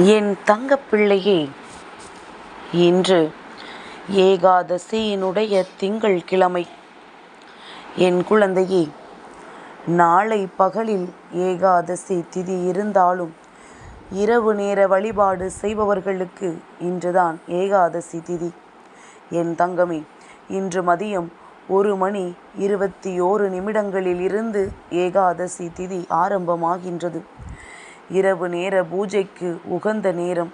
என் தங்கப்பிள்ளையே இன்று ஏகாதசியினுடைய திங்கள் கிழமை. என் குழந்தையே நாளை பகலில் ஏகாதசி திதி இருந்தாலும் இரவு நேர வழிபாடு செய்பவர்களுக்கு இன்றுதான் ஏகாதசி திதி. என் தங்கமே இன்று மதியம் ஒரு மணி இருபத்தி ஓரு நிமிடங்களில் இருந்து ஏகாதசி திதி ஆரம்பமாகின்றது. இரவு நேர பூஜைக்கு உகந்த நேரம்.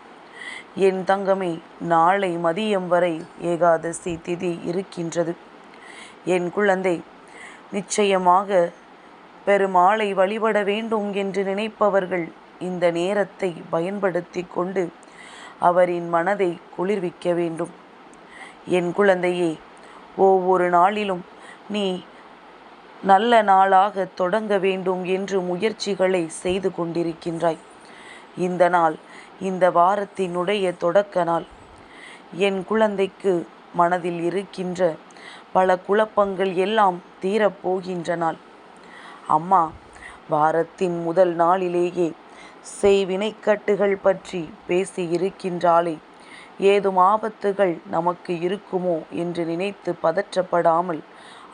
என் தங்கமே நாளை மதியம் வரை ஏகாதசி திதி இருக்கின்றது. என் குழந்தை நிச்சயமாக பெருமாளை வழிபட வேண்டும் என்று நினைப்பவர்கள் இந்த நேரத்தை பயன்படுத்தி கொண்டு அவரின் மனதை குளிர்விக்க வேண்டும். என் குழந்தையே ஒவ்வொரு நாளிலும் நீ நல்ல நாளாக தொடங்க வேண்டும் என்று முயற்சிகளை செய்து கொண்டிருக்கின்றாய். இந்த நாள் இந்த வாரத்தினுடைய தொடக்க நாள். என் குழந்தைக்கு மனதில் இருக்கின்ற பல குழப்பங்கள் எல்லாம் தீரப்போகின்ற நாள். அம்மா வாரத்தின் முதல் நாளிலேயே செய்வினைக்கட்டுகள் பற்றி பேசி இருக்கின்றாளே. ஏதும் ஆபத்துகள் நமக்கு இருக்குமோ என்று நினைத்து பதற்றப்படாமல்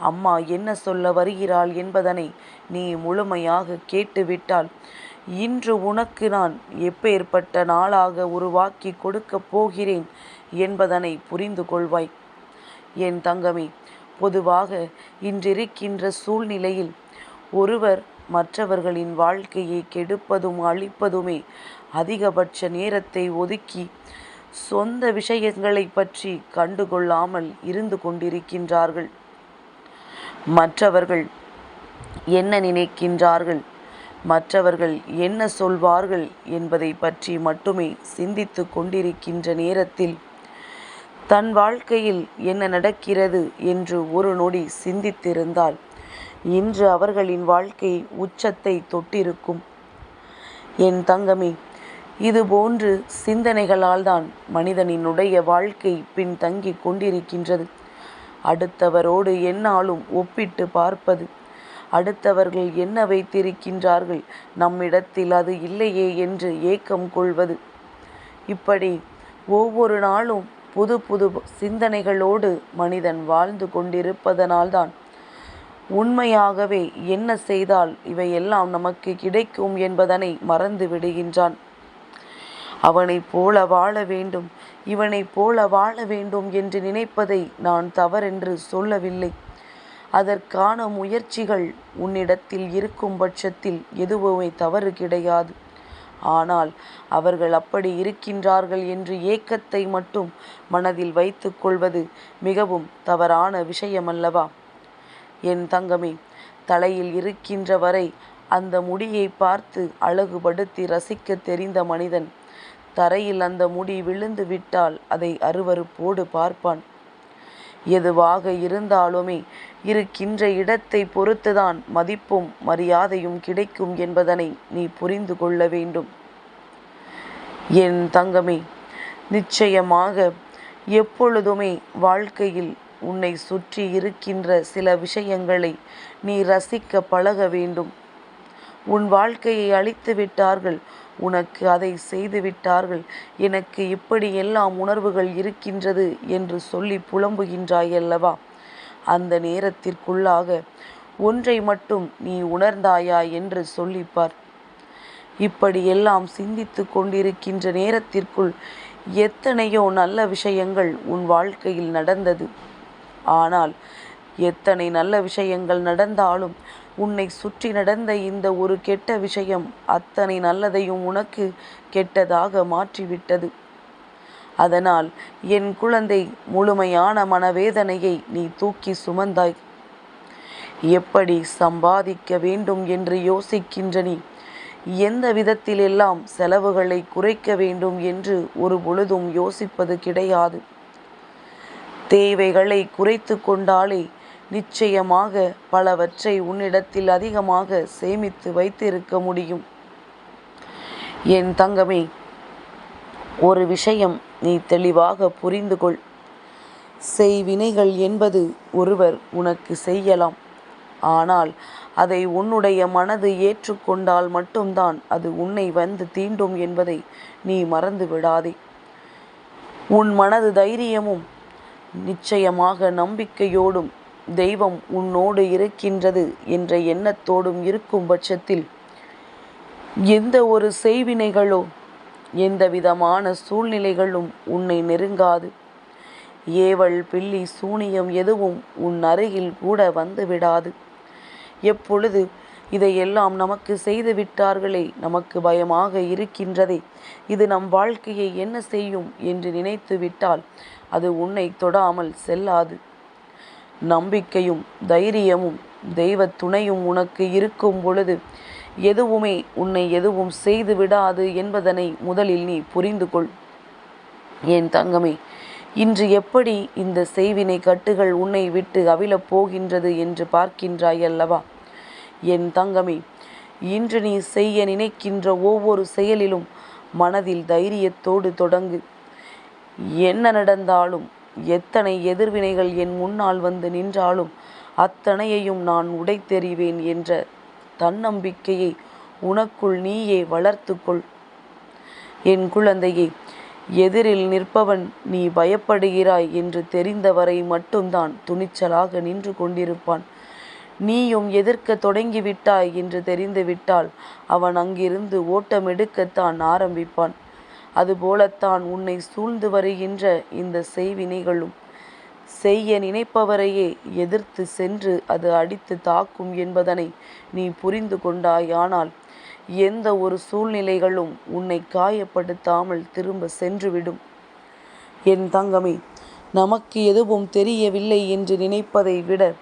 அம்மா என்ன சொல்ல வருகிறாள் என்பதனை நீ முழுமையாக கேட்டுவிட்டால் இன்று உனக்கு நான் எப்பேற்பட்ட நாளாக உருவாக்கி கொடுக்கப் போகிறேன் என்பதனை புரிந்து கொள்வாய். என் தங்கமே பொதுவாக இன்றிருக்கின்ற சூழ்நிலையில் ஒருவர் மற்றவர்களின் வாழ்க்கையை கெடுப்பதும் அழிப்பதுமே அதிகபட்ச நேரத்தை ஒதுக்கி சொந்த விஷயங்களை பற்றி கண்டுகொள்ளாமல் இருந்து கொண்டிருக்கின்றார்கள். மற்றவர்கள் என்ன நினைக்கின்றார்கள்? மற்றவர்கள் என்ன சொல்வார்கள் என்பதை பற்றி மட்டுமே சிந்தித்து கொண்டிருக்கின்ற நேரத்தில் தன் வாழ்க்கையில் என்ன நடக்கிறது என்று ஒரு நொடி சிந்தித்திருந்தால் இன்று அவர்களின் வாழ்க்கை உச்சத்தை தொட்டிருக்கும். என் தங்கமே இதுபோன்று சிந்தனைகளால் தான் மனிதனினுடைய வாழ்க்கை பின்தங்கிக் கொண்டிருக்கின்றது. அடுத்தவரோடு என்னாலும் ஒப்பிட்டு பார்ப்பது. அடுத்தவர்கள் என்ன வைத்திருக்கின்றார்கள்? நம்மிடத்தில் அது இல்லையே என்று ஏக்கம் கொள்வது. இப்படி ஒவ்வொரு நாளும் புது புது சிந்தனைகளோடு மனிதன் வாழ்ந்து கொண்டிருப்பதனால்தான் உண்மையாகவே என்ன செய்தால் இவையெல்லாம் நமக்கு கிடைக்கும் என்பதனை மறந்து விடுகின்றான். அவனைப் போல வாழ வேண்டும். இவனைப் போல வாழ வேண்டும் என்று நினைப்பதை நான் தவறென்று சொல்லவில்லை. அதற்கான முயற்சிகள் உன்னிடத்தில் இருக்கும் பட்சத்தில் எதுவுமே தவறு கிடையாது. ஆனால் அவர்கள் அப்படி இருக்கின்றார்கள் என்று ஏக்கத்தை மட்டும் மனதில் வைத்துக்கொள்வது மிகவும் தவறான விஷயமல்லவா? என் தங்கமே தலையில் இருக்கின்ற வரை அந்த முடியை பார்த்து அழகுபடுத்தி ரசிக்க தெரிந்த மனிதன் தரையில் அந்த முடி விழுந்து விட்டால் அதை அருவருப்போடு பார்ப்பான். எதுவாக இருந்தாலுமே இருக்கின்ற இடத்தை பொறுத்துதான் மதிப்பும் மரியாதையும் கிடைக்கும் என்பதனை நீ புரிந்து கொள்ள வேண்டும். என் தங்கமே நிச்சயமாக எப்பொழுதுமே வாழ்க்கையில் உன்னை சுற்றி இருக்கின்ற சில விஷயங்களை நீ ரசிக்க பழக வேண்டும். உன் வாழ்க்கையை அழித்து விட்டார்கள் உனக்கு அதை செய்து விட்டார்கள் எனக்கு இப்படியெல்லாம் உணர்வுகள் இருக்கின்றது என்று சொல்லி புலம்புகின்றாயல்லவா? அந்த நேரத்திற்குள்ளாக ஒன்றை மட்டும் நீ உணர்ந்தாயா என்று சொல்லிப்பார் இப்படியெல்லாம் சிந்தித்து கொண்டிருக்கின்ற நேரத்திற்குள் எத்தனையோ நல்ல விஷயங்கள் உன் வாழ்க்கையில் நடந்தது. ஆனால் எத்தனை நல்ல விஷயங்கள் நடந்தாலும் உன்னை சுற்றி நடந்த இந்த ஒரு கெட்ட விஷயம் அத்தனை நல்லதையும் உனக்கு கெட்டதாக மாற்றிவிட்டது. அதனால் என் குழந்தை முழுமையான மனவேதனையை நீ தூக்கி சுமந்தாய். எப்படி சம்பாதிக்க வேண்டும் என்று யோசிக்கின்ற நீ எந்த விதத்திலெல்லாம் செலவுகளை குறைக்க வேண்டும் என்று ஒரு பொழுதும் யோசிப்பது கிடையாது. தேவைகளை குறைத்து கொண்டாலே நிச்சயமாக பலவற்றை உன்னிடத்தில் அதிகமாக சேமித்து வைத்திருக்க முடியும். என் தங்கமே ஒரு விஷயம் நீ தெளிவாக புரிந்து கொள் செய்வினைகள் என்பது ஒருவர் உனக்கு செய்யலாம். ஆனால் அதை உன்னுடைய மனது ஏற்றுக்கொண்டால் மட்டும்தான் அது உன்னை வந்து தீண்டும் என்பதை நீ மறந்து விடாதே உன் மனது தைரியமும் நிச்சயமாக நம்பிக்கையோடும் தெய்வம் உன்னோடு இருக்கின்றது என்ற எண்ணத்தோடும் இருக்கும் பட்சத்தில் எந்த ஒரு செய்வினைகளோ எந்த விதமான சூழ்நிலைகளும் உன்னை நெருங்காது. ஏவல் பில்லி சூனியம் எதுவும் உன் அருகில் கூட வந்து விடாது. எப்பொழுது இதையெல்லாம் நமக்கு செய்து விட்டார்களே நமக்கு பயமாக இருக்கின்றதே இது நம் வாழ்க்கையை என்ன செய்யும் என்று நினைத்து விட்டால் அது உன்னை தொடாமல் செல்லாது. நம்பிக்கையும் தைரியமும் தெய்வ துணையும் உனக்கு இருக்கும் பொழுது எதுவுமே உன்னை எதுவும் செய்து விடாது என்பதனை முதலில் நீ புரிந்து கொள் என் தங்கமே இன்று எப்படி இந்த செய்வினை கட்டுகள் உன்னை விட்டு அவிழப் போகின்றது என்று பார்க்கின்றாய் அல்லவா என் தங்கமே இன்று நீ செய்ய நினைக்கின்ற ஒவ்வொரு செயலிலும் மனதில் தைரியத்தோடு தொடங்கு. என்ன நடந்தாலும் எத்தனை எதிர்வினைகள் என் முன்னால் வந்து நின்றாலும் அத்தனையையும் நான் உடைத்தெறிவேன் என்ற தன்னம்பிக்கையை உனக்குள் நீயே வளர்த்துக்கொள். என் குழந்தையே எதிரில் நிற்பவன் நீ பயப்படுகிறாய் என்று தெரிந்தவரை மட்டும்தான் துணிச்சலாக நின்று கொண்டிருப்பான். நீயும் எதிர்க்க தொடங்கிவிட்டாய் என்று தெரிந்துவிட்டால் அவன் அங்கிருந்து ஓட்டமெடுக்கத்தான் ஆரம்பிப்பான். அதுபோலத்தான் உன்னை சூழ்ந்து வருகின்ற இந்த செய்வினைகளும் செய்ய நினைப்பவரையே எதிர்த்து சென்று அது அடித்து தாக்கும் என்பதனை நீ புரிந்து கொண்டாயானால் எந்த ஒரு சூழ்நிலைகளும் உன்னை காயப்படுத்தாமல் திரும்ப சென்றுவிடும். என் தங்கமே நமக்கு எதுவும் தெரியவில்லை என்று நினைப்பதை விட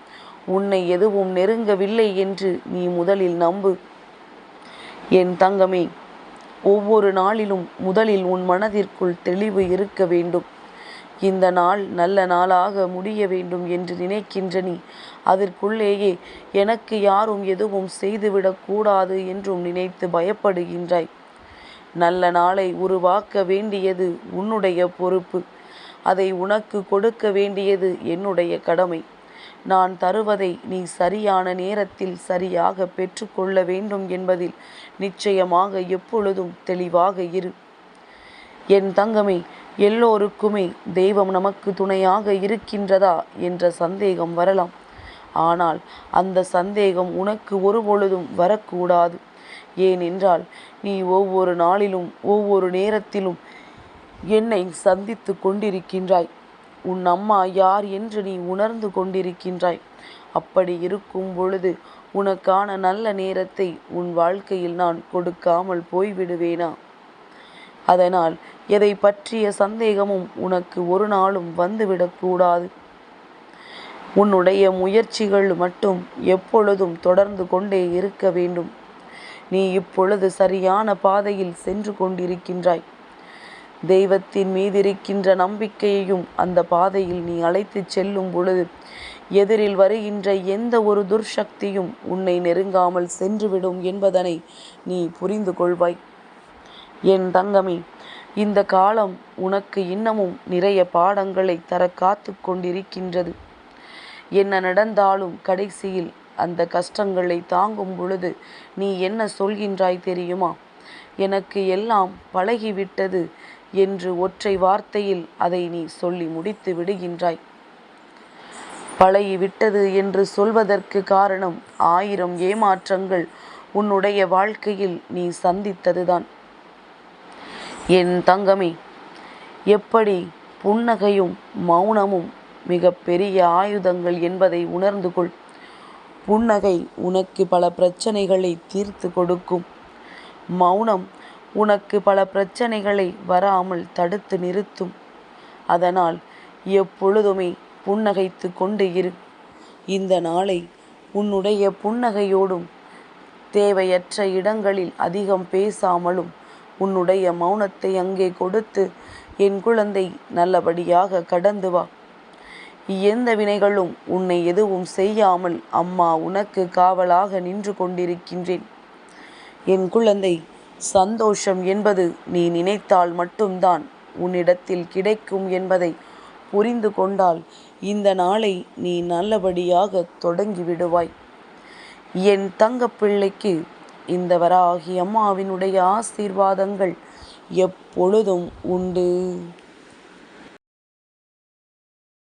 உன்னை எதுவும் நெருங்கவில்லை என்று நீ முதலில் நம்பு. என் தங்கமே ஒவ்வொரு நாளிலும் முதலில் உன் மனதிற்குள் தெளிவு இருக்க வேண்டும். இந்த நாள் நல்ல நாளாக முடிய வேண்டும் என்று நினைக்கின்ற நீ அதற்குள்ளேயே எனக்கு யாரும் எதுவும் செய்துவிடக்கூடாது என்றும் நினைத்து பயப்படுகின்றாய். நல்ல நாளை உருவாக்க வேண்டியது உன்னுடைய பொறுப்பு. அதை உனக்கு கொடுக்க வேண்டியது என்னுடைய கடமை. நான் தருவதை நீ சரியான நேரத்தில் சரியாக பெற்றுக்கொள்ள வேண்டும் என்பதில் நிச்சயமாக எப்பொழுதும் தெளிவாக இரு. என் தங்கமே எல்லோருக்குமே தெய்வம் நமக்கு துணையாக இருக்கின்றதா என்ற சந்தேகம் வரலாம். ஆனால் அந்த சந்தேகம் உனக்கு ஒருபொழுதும் வரக்கூடாது. ஏனென்றால் நீ ஒவ்வொரு நாளிலும் ஒவ்வொரு நேரத்திலும் என்னை சந்தித்து கொண்டிருக்கின்றாய். உன் அம்மா யார் என்று நீ உணர்ந்து கொண்டிருக்கின்றாய். அப்படி இருக்கும் பொழுது உனக்கான நல்ல நேரத்தை உன் வாழ்க்கையில் நான் கொடுக்காமல் போய்விடுவேனா? அதனால் எதை பற்றிய சந்தேகமும் உனக்கு ஒரு நாளும் வந்துவிடக்கூடாது உன்னுடைய முயற்சிகள் மட்டும் எப்பொழுதும் தொடர்ந்து கொண்டே இருக்க வேண்டும். நீ இப்பொழுது சரியான பாதையில் சென்று கொண்டிருக்கின்றாய். தெய்வத்தின் மீதிருக்கின்ற நம்பிக்கையையும் அந்த பாதையில் நீ அழைத்துச் செல்லும் பொழுது எதிரில் வருகின்ற எந்த ஒரு துர்சக்தியும் உன்னை நெருங்காமல் சென்றுவிடும் என்பதனை நீ புரிந்து கொள்வாய். என் தங்கமே இந்த காலம் உனக்கு இன்னமும் நிறைய பாடங்களை தர காத்து கொண்டிருக்கின்றது. என்ன நடந்தாலும் கடைசியில் அந்த கஷ்டங்களை தாங்கும் பொழுது நீ என்ன சொல்கின்றாய் தெரியுமா? எனக்கு எல்லாம் பழகிவிட்டது என்று ஒற்றை வார்த்தையில் அதை நீ சொல்லி முடித்து விடுகின்றாய். பழகிவிட்டது என்று சொல்வதற்கு காரணம் ஆயிரம் ஏமாற்றங்கள் உன்னுடைய வாழ்க்கையில் நீ சந்தித்ததுதான். என் தங்கமே எப்படி புன்னகையும் மௌனமும் மிக பெரிய ஆயுதங்கள் என்பதை உணர்ந்து கொள். புன்னகை உனக்கு பல பிரச்சனைகளை தீர்த்து கொடுக்கும். மௌனம் உனக்கு பல பிரச்சனைகளை வராமல் தடுத்து நிறுத்தும். அதனால் எப்பொழுதுமே புன்னகைத்து கொண்டு இரு. இந்த நாளை உன்னுடைய புன்னகையோடும் தேவையற்ற இடங்களில் அதிகம் பேசாமலும் உன்னுடைய மௌனத்தை அங்கே கொடுத்து என் குழந்தை நல்லபடியாக கடந்து வா. எந்த வினைகளும் உன்னை எதுவும் செய்யாமல் அம்மா உனக்கு காவலாக நின்று கொண்டிருக்கின்றேன். என் குழந்தை சந்தோஷம் என்பது நீ நினைத்தால் மட்டும்தான் உன்னிடத்தில் கிடைக்கும் என்பதை புரிந்து கொண்டால் இந்த நாளை நீ நல்லபடியாக தொடங்கி விடுவாய் என் தங்கப்பிள்ளைக்கு இந்த வராகி அம்மாவினுடைய ஆசீர்வாதங்கள் எப்பொழுதும் உண்டு.